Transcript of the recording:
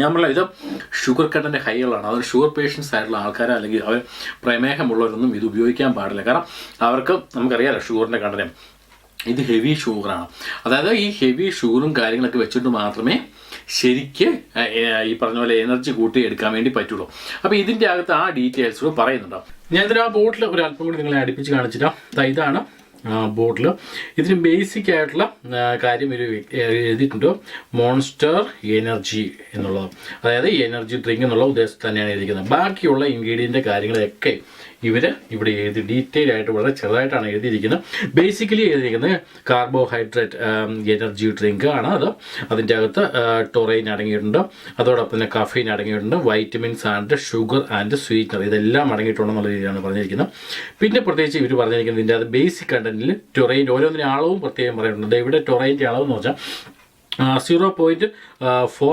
ഞാൻ പറഞ്ഞ ഇത് ഷുഗർ കട്ടന്റെ ഹൈകളാണ് അതൊരു ഷുഗർ പേഷ്യൻസ് ആയിട്ടുള്ള ആൾക്കാർ അല്ലെങ്കിൽ അവർ പ്രമേഹമുള്ളവരൊന്നും ഇത് ഉപയോഗിക്കാൻ പാടില്ല. കാരണം അവർക്ക് നമുക്കറിയാലോ ഷുഗറിന്റെ കണ്ടനം ഇത് ഹെവി ഷുഗറാണ് അതായത് ഈ ഹെവി ഷുഗറും കാര്യങ്ങളൊക്കെ വെച്ചിട്ട് മാത്രമേ ശരിക്ക് ഈ പറഞ്ഞ പോലെ എനർജി കൂട്ടി എടുക്കാൻ വേണ്ടി പറ്റുള്ളൂ. അപ്പോൾ ഇതിന്റെ അകത്ത് ആ ഡീറ്റെയിൽസ് പറയുന്നുണ്ടോ. ഞാൻ ഇതിൽ ആ ബോട്ടിൽ ഒരു അല്പം കൂടി നിങ്ങളെ അടുപ്പിച്ച് കാണിച്ചിട്ടാണ് ഇതാണ് ബോട്ടിൽ ഇതിന് ബേസിക് ആയിട്ടുള്ള കാര്യം ഒരു എഴുതിയിട്ടുണ്ട്. മോൺസ്റ്റർ എനർജി എന്നുള്ളത്. അതായത് എനർജി ഡ്രിങ്ക് എന്നുള്ള ഉദ്ദേശത്തിൽ തന്നെയാണ് എഴുതിയിരിക്കുന്നത്. ബാക്കിയുള്ള ഇൻഗ്രീഡിയന്റ് കാര്യങ്ങളൊക്കെ ഇവർ ഇവിടെ എഴുതി ഡീറ്റെയിൽ ആയിട്ട് വളരെ ചെറുതായിട്ടാണ് എഴുതിയിരിക്കുന്നത്. ബേസിക്കലി എഴുതിയിരിക്കുന്നത് കാർബോഹൈഡ്രേറ്റ് എനർജി ഡ്രിങ്ക് ആണ് അത്. അതിന്റെ അകത്ത് ടൊറൈൻ അടങ്ങിയിട്ടുണ്ട്. അതോടൊപ്പം തന്നെ കഫീൻ അടങ്ങിയിട്ടുണ്ട്. Vitamins and sugar and sweetener ഇതെല്ലാം അടങ്ങിയിട്ടുണ്ടെന്നുള്ള രീതിയിലാണ് പറഞ്ഞിരിക്കുന്നത്. പിന്നെ പ്രത്യേകിച്ച് ഇവർ പറഞ്ഞിരിക്കുന്നത് ഇതിന്റെ അത് ബേസിക് കണ്ടന്റിൽ ടൊറൈൻ ഓരോന്നിനും അളവും പ്രത്യേകം പറയുന്നുണ്ട്. ഇവിടെ ടൊറൈന്റെ അളവ് വെച്ചാൽ സീറോ പോയിന്റ് ഫോർ